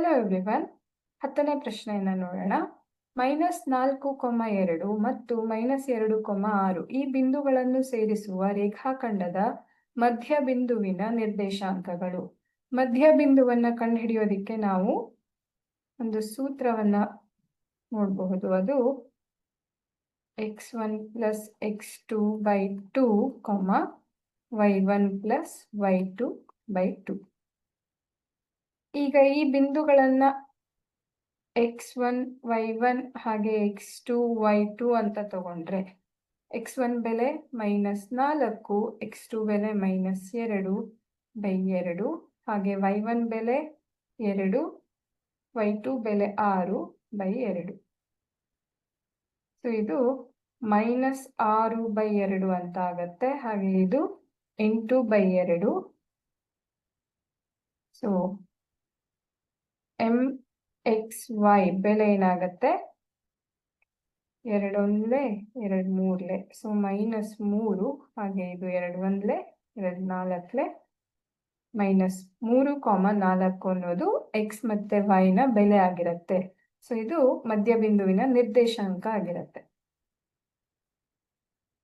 Hello everyone ಹತ್ತನೇ ಪ್ರಶ್ನೆಯನ್ನು ನೋಡೋಣ. ಮೈನಸ್ ನಾಲ್ಕು ಕೊಮ್ಮ ಎರಡು ಮತ್ತು ಮೈನಸ್ ಎರಡು ಕೊಮ್ಮ ಆರು ಈ ಬಿಂದುಗಳನ್ನು ಸೇರಿಸುವ ರೇಖಾಖಂಡದ ಮಧ್ಯ ಬಿಂದುವಿನ ನಿರ್ದೇಶಾಂಕಗಳು. ಮಧ್ಯ ಬಿಂದುವನ್ನು ಕಂಡುಹಿಡಿಯೋದಿಕ್ಕೆ ನಾವು ಒಂದು ಸೂತ್ರವನ್ನ ನೋಡಬಹುದು. ಅದು x one plus x two by two comma y one plus y two by two ಈಗ ಈ ಬಿಂದುಗಳನ್ನ ಎಕ್ಸ್ ಒನ್ ವೈ ಒನ್ ಹಾಗೆ ಎಕ್ಸ್ ಟು ವೈ ಟು ಅಂತ ತಗೊಂಡ್ರೆ ಎಕ್ಸ್ ಒನ್ ಬೆಲೆ ಮೈನಸ್ ನಾಲ್ಕು ಎಕ್ಸ್ ಟು ಬೆಲೆ ಮೈನಸ್ ಎರಡು ಬೈ ಎರಡು, ಹಾಗೆ ವೈ ಒನ್ ಬೆಲೆ ಎರಡು ವೈ ಟು ಬೆಲೆ ಆರು ಬೈ ಎರಡು. ಸೊ ಇದು ಮೈನಸ್ ಆರು ಬೈ ಎರಡು ಅಂತ ಆಗತ್ತೆ. ಹಾಗೆ ಇದು ಎಂಟು ಬೈ ಎರಡು. ಸೊ ಎಂ ಎಕ್ಸ್ ವೈ ಬೆಲೆ ಏನಾಗತ್ತೆ? ಎರಡೊಂದ್ಲೆ ಎರಡು ಮೂರ್ಲೆ ಸೊ ಮೈನಸ್ ಮೂರು, ಹಾಗೆ ಇದು ಎರಡು ಒಂದ್ಲೆ ಎರಡು ನಾಲ್ಕಲೆ ಮೈನಸ್ ಮೂರು ಕಾಮ ನಾಲ್ಕು ಅನ್ನೋದು ಎಕ್ಸ್ ಮತ್ತೆ ವೈ ನ ಬೆಲೆ ಆಗಿರುತ್ತೆ. ಸೊ ಇದು ಮಧ್ಯಬಿಂದುವಿನ ನಿರ್ದೇಶಾಂಕ ಆಗಿರುತ್ತೆ.